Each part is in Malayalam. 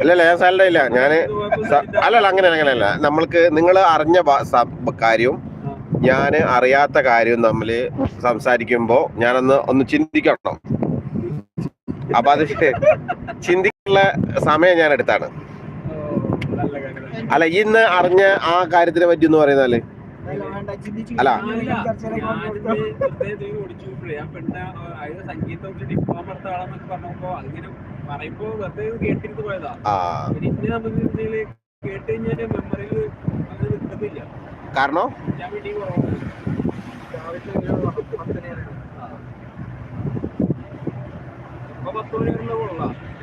അല്ലല്ല ഞാൻ സാലറി ഇല്ല ഞാൻ സ- അല്ലല്ല അങ്ങനെ അങ്ങനെയല്ല. നമ്മൾക്ക് നിങ്ങൾ അറിഞ്ഞ കാര്യവും ഞാൻ അറിയാത്ത കാര്യവും തമ്മിൽ സംസാരിക്കുമ്പോൾ ഞാനൊന്ന് ഒന്ന് ചിന്തിക്കണം. അപ്പൊ അത് ചിന്തിക്കാനുള്ള സമയം ഞാൻ എടുത്താണ്. അല്ല ഇന്ന് അറിഞ്ഞ ആ കാര്യത്തിനെ പറ്റി എന്ന് പറയുന്നാൽ. അല്ല കാരണം?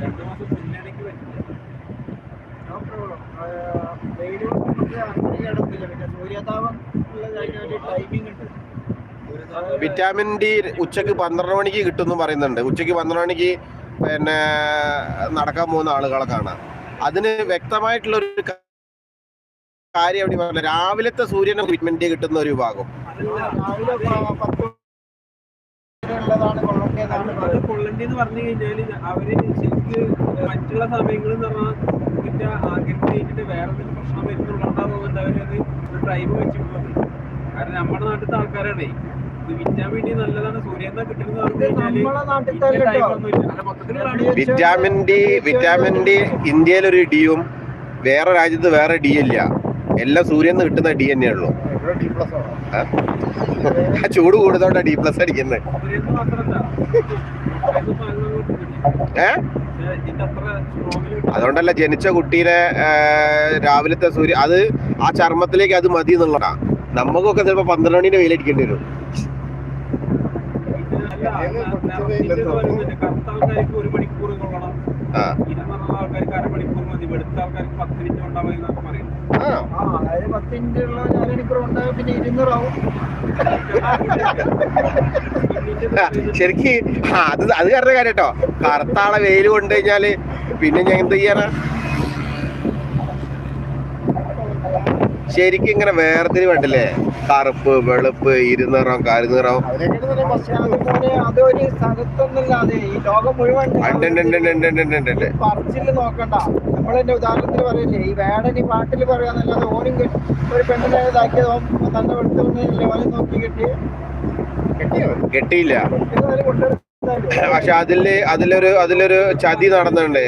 രണ്ടു മാസം പിന്നാണെങ്കിൽ പറ്റില്ല. ഡെയിലി നമുക്ക് അങ്ങനെ കിടക്കില്ല പിന്നെ സൂര്യാതാപം വിറ്റാമിൻ ഡി ഉച്ചയ്ക്ക് പന്ത്രണ്ട് മണിക്ക് കിട്ടുമെന്ന് പറയുന്നുണ്ട്. ഉച്ചയ്ക്ക് പന്ത്രണ്ട് മണിക്ക് പിന്നെ നടക്കാൻ പോകുന്ന ആളുകളെ കാണാം. അതിന് വ്യക്തമായിട്ടുള്ള ഒരു കാര്യം എവിടെ പറഞ്ഞ രാവിലത്തെ സൂര്യന് വിറ്റാമിൻ ഡി കിട്ടുന്ന ഒരു വിഭാഗം. അത് കൊള്ളണ്ടെന്ന് പറഞ്ഞു കഴിഞ്ഞാൽ അവർ ശരിക്ക് മറ്റുള്ള സമയങ്ങളിൽ എന്ന് പറഞ്ഞാൽ അതിന്റെ ആഗ്രഹം കഴിഞ്ഞിട്ട് വേറെ എന്തെങ്കിലും പ്രശ്നം വരുന്നുണ്ടാകുന്നുണ്ട് അവരത് ഒരു ടൈം വെച്ച് പോകുന്നത് കാരണം നമ്മുടെ നാട്ടിലത്തെ ആൾക്കാരാണേ ഇത് വിറ്റാൻ വേണ്ടി നല്ലതാണ് സൂര്യന്ന കിട്ടുന്നത് വിറ്റാമിൻ ഡി വിറ്റാമിൻ ഡി ഇന്ത്യയിലൊരു ഡിയും വേറെ രാജ്യത്ത് വേറെ ഡി ഇല്ല. എല്ലാം സൂര്യന്ന് കിട്ടുന്ന ഡി തന്നെ ഉള്ളൂ. ചൂട് കൂടുതലോട്ടാ ഡി പ്ലസ് അടിക്കുന്നത് ഏഹ് അതുകൊണ്ടല്ല ജനിച്ച കുട്ടീനെ രാവിലത്തെ സൂര്യ അത് ആ ചർമ്മത്തിലേക്ക് അത് മതി എന്നുള്ളതാ. നമുക്കൊക്കെ ചിലപ്പോ പന്ത്രണ്ട് മണിന്റെ വെയിലടിക്കേണ്ടി വരും. ആ. ആൾക്കാർക്ക് അരമണിക്കൂർ മതി വെളുത്ത ആൾക്കാർക്ക് പത്ത് മിനിറ്റ് ഉണ്ടാവും എന്നൊക്കെ പറയും. ആ ആ അതായത് പത്ത് മിനിറ്റ് ഉള്ള ഞാനെനിക്ക് ഉണ്ടാകും പിന്നെ ഇരുന്നൂറാവും. ശരിക്ക് ആ, അത് അത് കാരണം കാര്യം കേട്ടോ കറുത്താളെ വെയിൽ കൊണ്ടു കഴിഞ്ഞാൽ പിന്നെ ഞാൻ എന്ത് ചെയ്യാനാ? ശരിക്കും ഇങ്ങനെ വേർതിരിവുണ്ടല്ലേ കറുപ്പ് വെളുപ്പ് ഇരുനിറം കരുനിറം പറച്ചിൽ നോക്കണ്ട പറയല്ലേ ഈ പാട്ടിൽ ഒരു കെട്ടിയില്ല. പക്ഷെ അതിൽ അതിലൊരു അതിലൊരു ചതി നടന്നിട്ടുണ്ട്.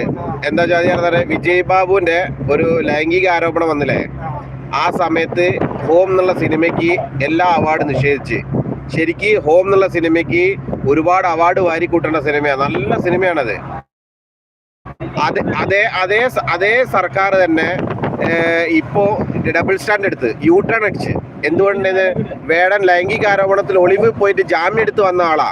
എന്താ ചതി നടന്നത്? വിജയ് ബാബുവിന്റെ ഒരു ലൈംഗിക ആരോപണം വന്നില്ലേ? ആ സമയത്ത് ഹോം എന്നുള്ള സിനിമയ്ക്ക് എല്ലാ അവാർഡും നിഷേധിച്ച്. ശരിക്ക് ഹോം എന്നുള്ള സിനിമയ്ക്ക് ഒരുപാട് അവാർഡ് വാരിക്കൂട്ടേണ്ട സിനിമയാണ് നല്ല സിനിമയാണത്. അതെ അതേ അതേ അതേ സർക്കാർ തന്നെ ഇപ്പോ ഡബിൾ സ്റ്റാൻഡ് എടുത്ത് യൂ ടേൺ അടിച്ച്. എന്തുകൊണ്ടെന്ന്? വേടൻ ലൈംഗിക ആരോപണത്തിൽ ഒളിവ് പോയിട്ട് ജാമ്യം എടുത്ത് വന്ന ആളാ.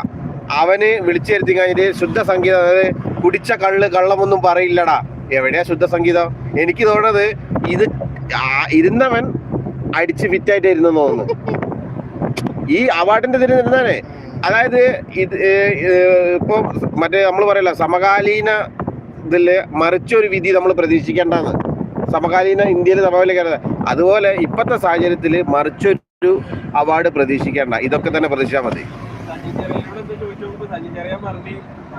അവന് വിളിച്ചു വരുത്തി കഴിഞ്ഞിട്ട് ശുദ്ധ സംഗീതം അതായത് കുടിച്ച കള്ള് കള്ളമൊന്നും പറയില്ലടാ. എവിടെയാ ശുദ്ധ സംഗീതം? എനിക്ക് തോന്നുന്നത് ഇത് ഇരുന്നവൻ അടിച്ച് ഫിറ്റായിട്ട് ഇരുന്നെന്ന് തോന്നുന്നു. ഈ അവാർഡിന്റെ ഇതിന് ഇരുന്നാലേ അതായത് ഇത് ഇപ്പൊ മറ്റേ നമ്മൾ പറയല്ല സമകാലീന ഇതിൽ മറിച്ചൊരു വിധി നമ്മൾ പ്രതീക്ഷിക്കേണ്ടതാണ്. സമകാലീന ഇന്ത്യയിൽ സമകാലിക അതുപോലെ ഇപ്പോഴത്തെ സാഹചര്യത്തിൽ മറിച്ചൊരു അവാർഡ് പ്രതീക്ഷിക്കേണ്ട. ഇതൊക്കെ തന്നെ പ്രതീക്ഷിച്ചാൽ മതി.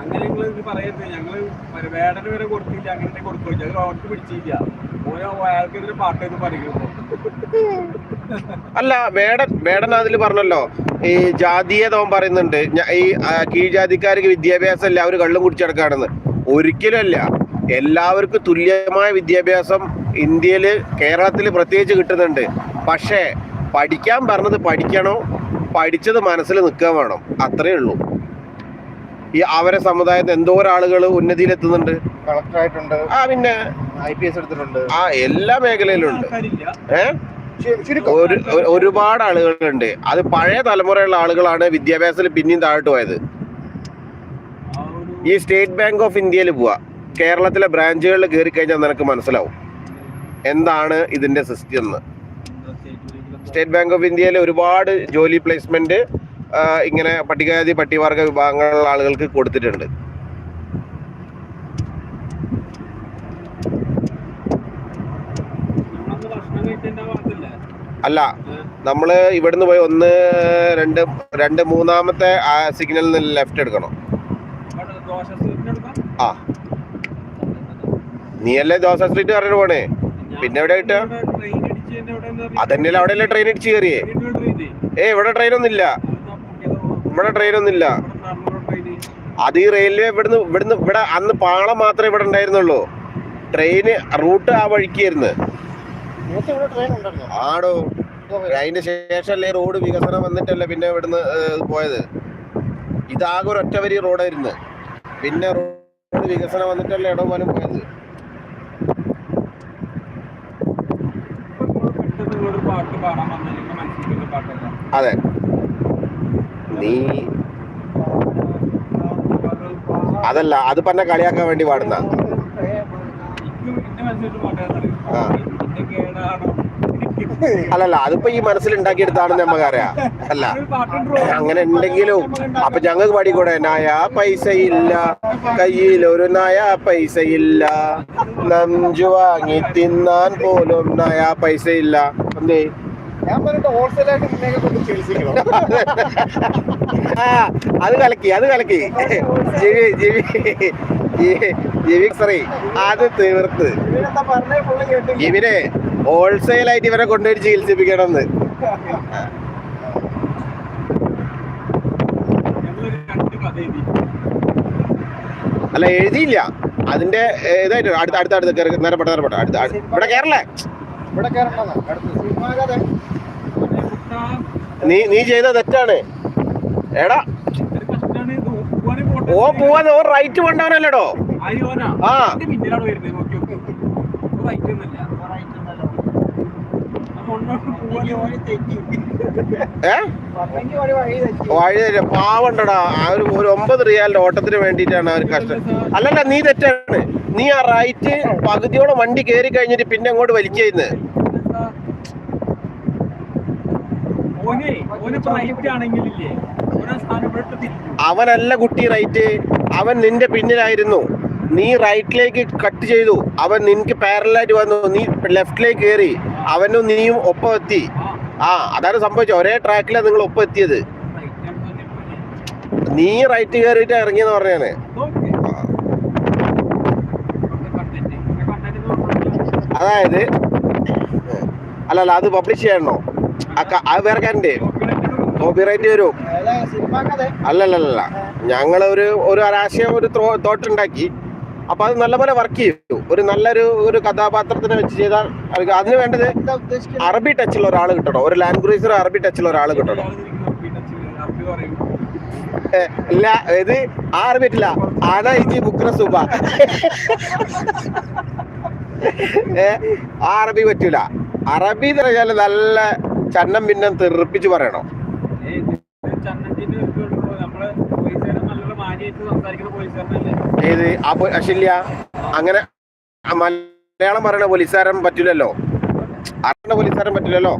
അങ്ങനെ ഒരു വേടന് വരെ കൊടുത്തില്ല അങ്ങനെ കൊടുക്കില്ല ഞങ്ങൾ അവർക്ക് പിടിച്ചില്ല അല്ല വേടൻ വേടൻ അതിൽ പറഞ്ഞല്ലോ ഈ ജാതീയത അവൻ പറയുന്നുണ്ട് ഈ കീഴ്ജാതിക്കാർക്ക് വിദ്യാഭ്യാസം ഇല്ല അവർ കള്ളും കുടിച്ചടക്കാണെന്ന് ഒരിക്കലും അല്ല എല്ലാവർക്കും തുല്യമായ വിദ്യാഭ്യാസം ഇന്ത്യയിൽ കേരളത്തിൽ പ്രത്യേകിച്ച് കിട്ടുന്നുണ്ട്. പക്ഷേ പഠിക്കാൻ പറഞ്ഞത് പഠിക്കണോ? പഠിച്ചത് മനസ്സിൽ നിൽക്കാൻ വേണം. അത്രേ ഉള്ളൂ. ഈ അവരെ സമുദായത്തിൽ എന്തോരം ആളുകൾ ഉന്നതിയിലെത്തുന്നുണ്ട്? കളക്ടറായിട്ടുണ്ട്. ആ പിന്നെ ഐ പി എസ് എടുത്തിട്ടുണ്ട്. ആ എല്ലാ മേഖലയിലും ഉണ്ട് ഏഹ് ഒരു- ഒരുപാട് ആളുകളുണ്ട്. അത് പഴയ തലമുറയുള്ള ആളുകളാണ് വിദ്യാഭ്യാസത്തിൽ പിന്നെയും താഴോട്ട് പോയത്. ഈ സ്റ്റേറ്റ് ബാങ്ക് ഓഫ് ഇന്ത്യയിൽ പോവാ. കേരളത്തിലെ ബ്രാഞ്ചുകളിൽ കയറി കഴിഞ്ഞാൽ നിനക്ക് മനസ്സിലാവും. എന്താണ് ഇതിന്റെ സിസ്റ്റം എന്ന്. സ്റ്റേറ്റ് ബാങ്ക് ഓഫ് ഇന്ത്യയിൽ ഒരുപാട് ജോലി പ്ലേസ്മെന്റ് ഇങ്ങനെ പട്ടികജാതി പട്ടികവർഗ വിഭാഗങ്ങളിലുള്ള ആളുകൾക്ക് കൊടുത്തിട്ടുണ്ട്. അല്ല നമ്മൾ ഇവിടുന്ന് പോയി ഒന്ന് രണ്ട് രണ്ട് മൂന്നാമത്തെ സിഗ്നലിൽ നിന്ന് ലെഫ്റ്റ് എടുക്കണം. ആ നീ അല്ലേ ആ. നീയല്ലേ ദോസ സ്ട്രീറ്റ് പറഞ്ഞു പോണേ? പിന്നെ എവിടെ കിട്ടുക? അവിടെ അല്ലേ പറയുക? അതന്നെയല്ലേ അവിടെയല്ലേ ട്രെയിൻ അടിച്ച് കയറിയേ. ഏ ഇവിടെ ട്രെയിൻ ഒന്നും ഇല്ല അതെന്നാ പുതിയത് റോഡ്. ഇവിടെ ഇല്ല ഇവിടെ ട്രെയിൻ. അത് ഈ റെയിൽവേ ഇവിടുന്ന് ഇവിടുന്ന് ഇവിടെ അന്ന് പാളം മാത്രമേ ഇവിടെ ഉണ്ടായിരുന്നുള്ളൂ. ട്രെയിന് റൂട്ട് ആ വഴിക്കായിരുന്നു. ആയിരുന്നു ആടോ അതിന് ശേഷമല്ലേ റോഡ് വികസനം വന്നിട്ടല്ലേ പിന്നെ ഇവിടുന്ന് പോയത്? ഇതാകെ ഒരു ഒറ്റ വരി റോഡായിരുന്നു. പിന്നെ റോഡ് വികസനം വന്നിട്ടല്ലേ ഇടം പോലും പോയത്? ഇപ്പൊ നിങ്ങൾ പെട്ടെന്ന് നിങ്ങളൊരു പാട്ട് പാടാൻ വന്നാൽ നിങ്ങൾക്ക് മനസ്സിലാക്കുന്ന പാട്ടല്ല അതെ നീ അതല്ല അത് പറഞ്ഞ കളിയാക്കാൻ വേണ്ടി പാടുന്ന. അല്ലല്ല അതിപ്പോ ഈ മനസ്സിലുണ്ടാക്കിയെടുത്താണെന്ന് നമുക്കറിയാം അല്ല ഒരു അല്ല അങ്ങനെ ഉണ്ടെങ്കിലും അപ്പൊ ഞങ്ങൾക്ക് പാടിക്കൂടെ നായ പൈസ ഇല്ല കയ്യിൽ ഒരു നായ പൈസ ഇല്ല നഞ്ചു വാങ്ങി തിന്നാൻ പോലും നായ പൈസ ഇല്ല എന്തേ? ഞാൻ പറഞ്ഞിട്ട് ഹോൾസെയിലായിട്ട് നിന്നെയൊക്കെ കൊണ്ട് ചികിത്സിക്കണം ആ അത് കലക്കി അത് കലക്കി. ജിവി ജിവി ജിവി സറി അത് തീർത്ത്. ഇവരെന്താ ഹോൾസെയിലായിട്ട് ഇവരെ കൊണ്ടുപോയി ചികിത്സിപ്പിക്കണം എന്ന് അല്ല എഴുതിയില്ല. അതിന്റെ ഇതായിട്ട് അടുത്ത അടുത്ത അടുത്ത് നേരപ്പെട്ട നേരപ്പെട്ട അടുത്ത ഇവിടെ കേരളേ ഇവിടെ കേരള അടുത്ത്. സിനിമാ നീ നീ ചെയ്ത തെറ്റാണ്. എടാ ഓ പോവാൻ ഓ റൈറ്റ് കൊണ്ടവനല്ലടോ? ആ. വഴി. പാവണ്ടടാ. ആ ഒരു ഒരു ഒമ്പത് റിയാലിന്റെ ഓട്ടത്തിന് വേണ്ടിയിട്ടാണ് ആ കഷ്ടം. അല്ലല്ല നീ തെറ്റാണ്. നീ ആ റൈറ്റ് പകുതിയോടെ വണ്ടി കയറി കഴിഞ്ഞിട്ട് പിന്നെ അങ്ങോട്ട് വലിക്കുന്നത് എന്താ? ഓനെ ഓന് റൈറ്റ് ആണെങ്കിലില്ലേ ഓനെ സ്ഥാനം ഇവിടെ ഇട്ട് തിരിച്ചു അവനല്ല കുട്ടി റൈറ്റ് അവൻ നിന്റെ പിന്നിലായിരുന്നു. നീ റൈറ്റിലേക്ക് കട്ട് ചെയ്തു. അവൻ നിനക്ക് പാരലായിട്ട് വന്നു. നീ ലെഫ്റ്റിലേക്ക് കയറി അവനും നീയും ഒപ്പം എത്തി. ആ അതാണ് സംഭവിച്ചത്. ഒരേ ട്രാക്കിലാണ് നിങ്ങൾ ഒപ്പം എത്തിയത്. നീ റൈറ്റ് കയറിയിട്ട് ഇറങ്ങിയെന്ന് പറഞ്ഞാണ്. അതായത് അല്ലല്ല അത് പബ്ലിഷ് ചെയ്യണോ? അത് വേറെ കാരന്റെ. കോപ്പിറൈറ്റ് വരും. അല്ലല്ലല്ല ഞങ്ങൾ ഒരു ഒരു ഒരാശയം ഒരു തോട്ട് ഉണ്ടാക്കി അപ്പൊ അത് നല്ലപോലെ വർക്ക് ചെയ്തു. ഒരു നല്ലൊരു ഒരു കഥാപാത്രത്തിനെ വെച്ച് ചെയ്താൽ അത് അതിന് വേണ്ടത് അറബി ടച്ചുള്ള ഒരാൾ കിട്ടണം. ഒരു ലാംഗ്വേജ് അറബി ടച്ചുള്ള ഒരാൾ കിട്ടണം. ഇല്ല ഇത് ആ അറബി പറ്റില്ല ആന ഇജി ബുക്ര സുബ. ഏ ആ അറബി പറ്റൂല. അറബി എന്ന് പറഞ്ഞാൽ നല്ല ചന്നം പിന്നെ തെറിപ്പിച്ച് പറയണോ? ഏത്? ആ അശില്യ അങ്ങനെ മലയാളം പറയണ പോലീസുകാരൻ പറ്റില്ലല്ലോ? അറിയണ പോലീസുകാരൻ പറ്റില്ലല്ലോ?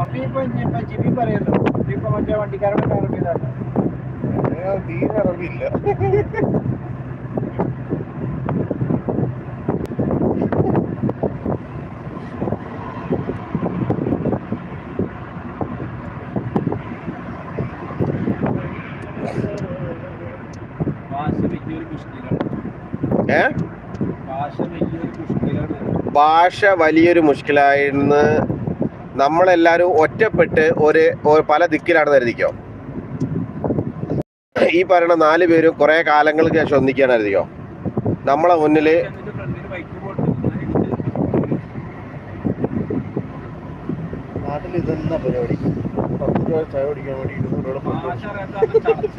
അപ്പൊ ഇപ്പൊ ജിബി പറയല്ലോ. ഇപ്പൊ മറ്റേ വണ്ടിക്കാരുടെ അറബിയിലാണ് ഞാൻ തീരെ അറിവില്ല. ഭാഷ വലിയൊരു ഏ? ഭാഷ മുഷ്കിലായിരുന്നു നമ്മളെല്ലാവരും ഒറ്റപ്പെട്ട് ഒരു ഒരു പല ദിക്കിലാണ് കരുതിക്കോ? ഈ പറയുന്ന നാല് പേരും കുറെ കാലങ്ങൾക്ക് ശേഷം ഒന്നിക്കാൻ കരുതിക്കോ നമ്മളെ രൂപ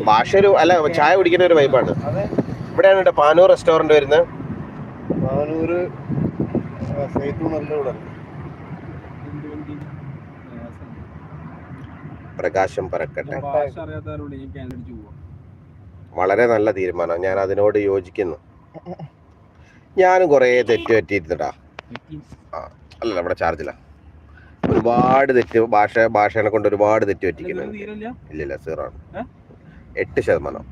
ഭാഷ ഒരു അല്ല ചായ കുടിക്കുന്ന ഒരു വൈബാണ് ഇവിടെയാണ് കേട്ടോ പാനൂർ റെസ്റ്റോറന്റ് വരുന്നത്. പ്രകാശം പറക്കട്ടെ. ഭാഷ അറിയാത്തവരോട് പോവാം. വളരെ നല്ല തീരുമാനം. ഞാൻ അതിനോട് യോജിക്കുന്നു. ഞാനും കുറേ തെറ്റ് പറ്റിയിരുന്നിട്ടാ അല്ലല്ല ഇവിടെ ചാർജില്ല ഒരുപാട് തെറ്റ് ഭാഷ ഭാഷേനെ കൊണ്ട് ഒരുപാട് തെറ്റ് പറ്റിക്കുന്നുണ്ട്. തീരല്ല ഇല്ലില്ല സീറോ ആണ്? എട്ട് ശതമാനം.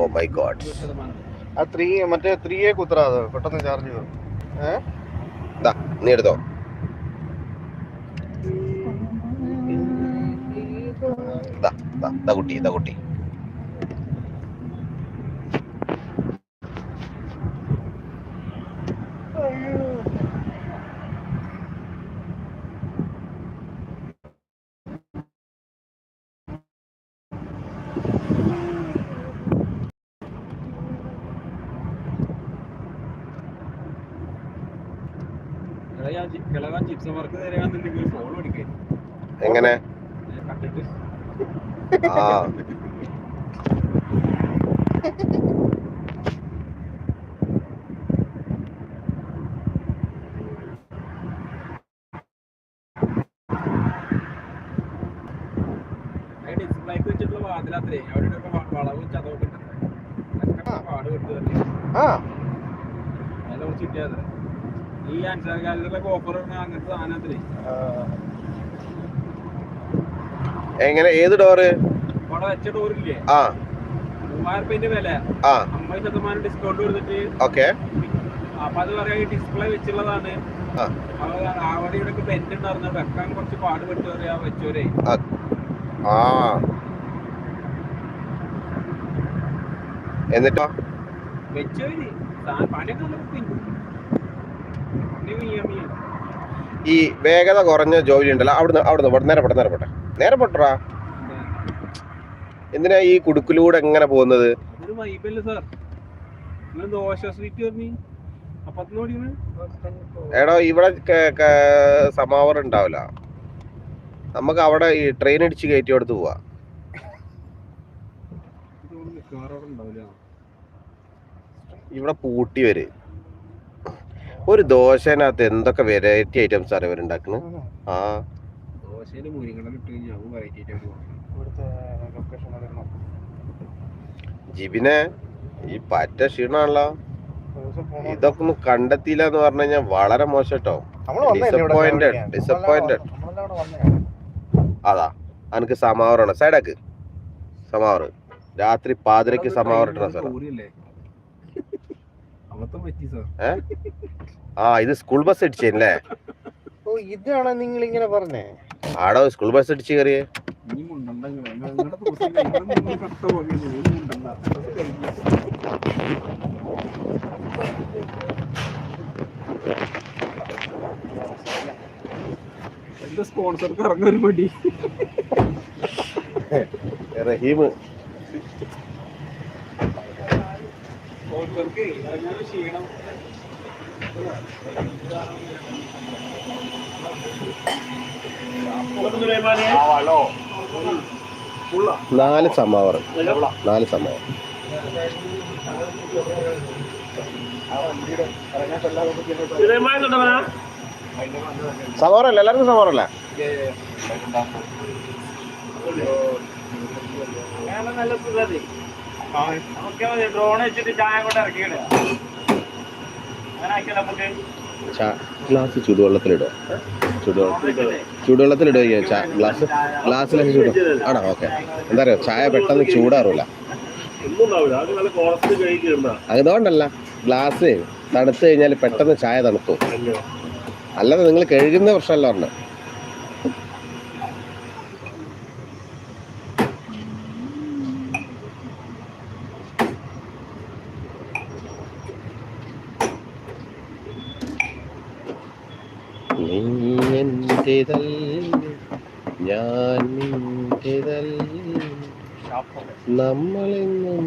ഓ മൈ ഗോഡ് ആ ത്രീ മറ്റേ ത്രീയെ കുത്തറാ പെട്ടെന്ന് ചാർജ് ചെയ്തു. നീ എടുത്തോ. ദാ കുട്ടി ഇതാ കുട്ടി. എങ്ങനെ? ആ. ഡിസ്പ്ലേക്ക് വെച്ചിട്ടുള്ള വാതിലാത്രേ അവിടെ വളവ് ചതവൊക്കെ ഉണ്ട് അതൊക്കെ പാട് വിട്ടു തന്നെ. ആ. അതിനെ കുറിച്ച് കിട്ടിയാതെ ഈ അൻസാർ കാലത്തൊക്കെ ഓഫർ അങ്ങനത്തെ സാധനത്തിലേ എങ്ങനെ? ഏത് ഡോറ് ആ. ആ. ഓക്കെ. ഡിസ്പ്ലേ വെച്ചുള്ളതാണ് അവിടെ ഇവിടെ ബെൻഡ് ഉണ്ടായിരുന്നു. വെക്കാൻ കുറച്ച് പാട് പെട്ട് പറയാ വെച്ചോരെ ആ. എന്നിട്ടോ. ഈ വേഗത കുറഞ്ഞ ജോലി ഉണ്ടല്ലോ. അവിടുന്ന് അവിടുന്ന് നേരെ പോട്ടെ നേരെ പോട്ടെ. നേരെ പൊട്ടറാ എന്തിനാ ഈ കുടുക്കിലൂടെ എങ്ങനെ പോകുന്നത്? എടോ ഇവിടെ സമാവർ ഉണ്ടാവില്ല. നമുക്ക് അവിടെ ഈ ട്രെയിൻ അടിച്ച് കയറ്റി കൊടുത്ത് പോവാ. ഇവിടെ പൂട്ടി വരെ. ഒരു ദോശനകത്ത് എന്തൊക്കെ വെറൈറ്റി ഐറ്റംസ് ആണ് ഇവരുണ്ടാക്കുന്നത് ആ. ദോശയിൽ മുരിങ്ങട കഴിഞ്ഞാൽ അതും വെറൈറ്റി ആയിട്ട് ഇവിടുത്തെ ലൊക്കേഷൻ ജിബിനെ ഈ പറ്റ ക്ഷീണാണല്ലോ. ഇതൊക്കെ ഒന്ന് കണ്ടെത്തിയില്ല എന്ന് പറഞ്ഞു കഴിഞ്ഞാൽ വളരെ മോശം ഡിസപ്പോയിന്റഡ് ഡിസപ്പോയിന്റഡ് അതാ അനക്ക് സമാവറാണ് സൈഡാക്ക് സമാവർ. രാത്രി പാതിരക്ക് ഊരില്ലേ സാർ ഏ? ആ ഇത് സ്കൂൾ ബസ് അടിച്ചേ ഓ ഇതാണ് നിങ്ങൾ ഇങ്ങനെ പറഞ്ഞേ. ആടോ സ്കൂൾ ബസ് അടിച്ച് കയറിയേ. ഇനി മുണ്ടണ്ട. നിങ്ങളുടെ ദിവസം കട്ട പോകുന്നു മുണ്ടണ്ട. എന്റെ സ്പോൺസർക്ക് ഇറങ്ങാൻ ഒരു മടി. റഹീം. സ്പോൺസർക്ക് ഇറങ്ങാൻ ക്ഷീണം. നാല് സമാവർ. നാല് സമാവർ. സമാവറല്ല എല്ലാവർക്കും സമാവറല്ല. നല്ല സുഖതി നമുക്ക് ഡ്രോൺ വെച്ചിട്ട് ചായ കൊണ്ട് ഇറക്കിയിടുക അങ്ങനെ ആക്കിയാൽ നമുക്ക് ഗ്ലാസ് ചൂടുവെള്ളത്തിലിടുക. ചൂടുവെള്ളം ചൂടുവെള്ളത്തിലിടുക ഗ്ലാസ് ഗ്ലാസ്സിലൊക്കെ ചൂട് ആണോ? ഓക്കെ എന്താ പറയുക ചായ പെട്ടെന്ന് ചൂടാറില്ല അതുകൊണ്ടല്ല ഗ്ലാസ് തണുത്ത് കഴിഞ്ഞാൽ പെട്ടെന്ന് ചായ തണുത്തു. അല്ലാതെ നിങ്ങൾ കഴുകുന്ന പ്രശ്നമല്ല പറഞ്ഞത് നീ എന്റേതല്ല ഞാൻ നിന്റേതല്ല നമ്മളെന്നും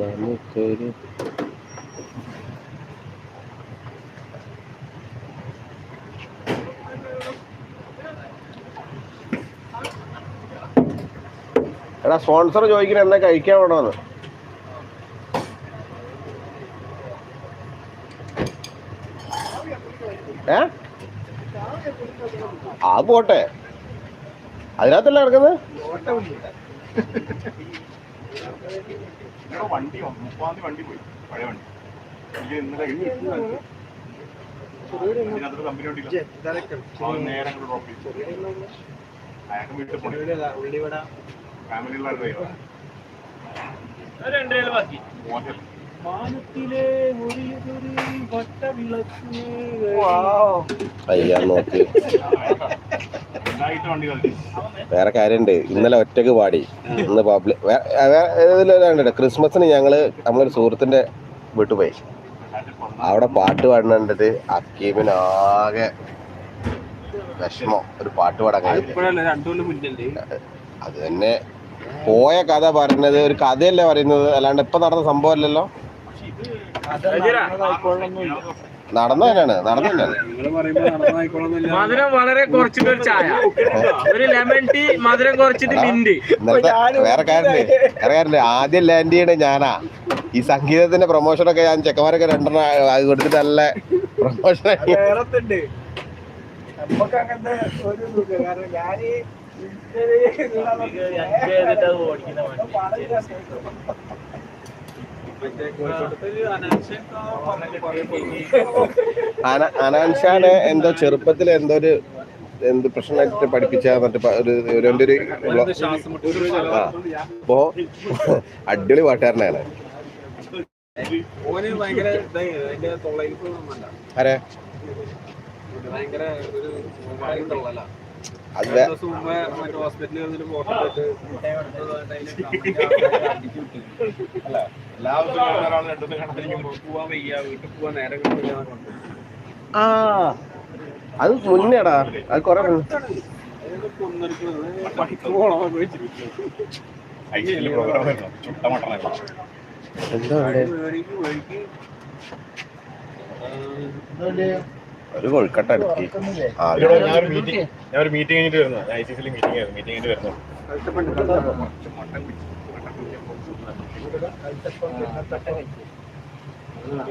നമുക്കൊരു എടാ സ്പോൺസർ ചോദിക്കണ എന്നാ കഴിക്കാൻ വേണമെന്ന് ഏ ആ പോട്ടെ അതിനകത്തല്ല കിടക്കുന്നത് വണ്ടി ഉള്ള വണ്ടി പോയി. പഴയ വണ്ടി. മാനത്തിലെ ഒരിയൊരു വട്ടവിളക്ക്. അയ്യാ നോക്ക്. വേറെ കാര്യമുണ്ട് ഇന്നലെ ഒറ്റയ്ക്ക് പാടി. ഇന്ന് പബ്ലിക് ക്രിസ്മസിന് ഞങ്ങൾ നമ്മളൊരു സുഹൃത്തിന്റെ വീട്ടിൽ പോയി അവിടെ പാട്ട് പാടുന്നുണ്ടത് അക്കീമിന് ആകെ വിഷമം. ഒരു പാട്ട് പാടാൻ അത് തന്നെ. പോയ കഥ പറഞ്ഞത് ഒരു കഥയല്ലേ പറയുന്നത്? അല്ലാണ്ട് ഇപ്പൊ നടന്ന സംഭവമല്ലല്ലോ നടന്ന നടന്നില്ല. മധുരം വളരെ കുറച്ചിട്ട് ഒരു ചായ. ഒരു ലെമൺ ടീ മധുരം കുറച്ചിട്ട് മിന്റ് വേറെ കാര്യമില്ലേ വേറെ കാര്യമില്ലേ ആദ്യം ലാൻഡ് ചെയ്യണേ ഞാനാ. ഈ സംഗീതത്തിന്റെ പ്രൊമോഷൻ ഒക്കെ ഞാൻ ചെക്കന്മാരൊക്കെ രണ്ടെണ്ണം അത് കൊടുത്തിട്ട് നല്ല പ്രൊമോഷൻ വേറെത്തുണ്ട്. നമുക്ക് അങ്ങനത്തെ ഒരു ഇതുമില്ല. കാരണം ഞാൻ മറ്റേ അനാൻഷാനെ എന്തോ ചെറുപ്പത്തിൽ എന്തോ ഒരു എന്ത് പ്രശ്നമായിട്ട് പഠിപ്പിച്ച മറ്റേ ഒരു എന്റെ അപ്പോ അടിപൊളി പാട്ടുകാരനാണ്. ആരെ? ഭയങ്കര ഒരു അത് ആ അത് മുന്നേടാ അത് കൊറേ എന്താ ഒരു കൊഴുക്കട്ട എടുക്കി ആ ഞാൻ ഒരു മീറ്റിംഗ് ഞാൻ ഒരു മീറ്റിംഗ് കഴിഞ്ഞിട്ട് വരുന്നു ഐ സി സിയിൽ മീറ്റിംഗ് ആയിരുന്നു മീറ്റിംഗ് കഴിഞ്ഞിട്ട് വരുന്നു ആ,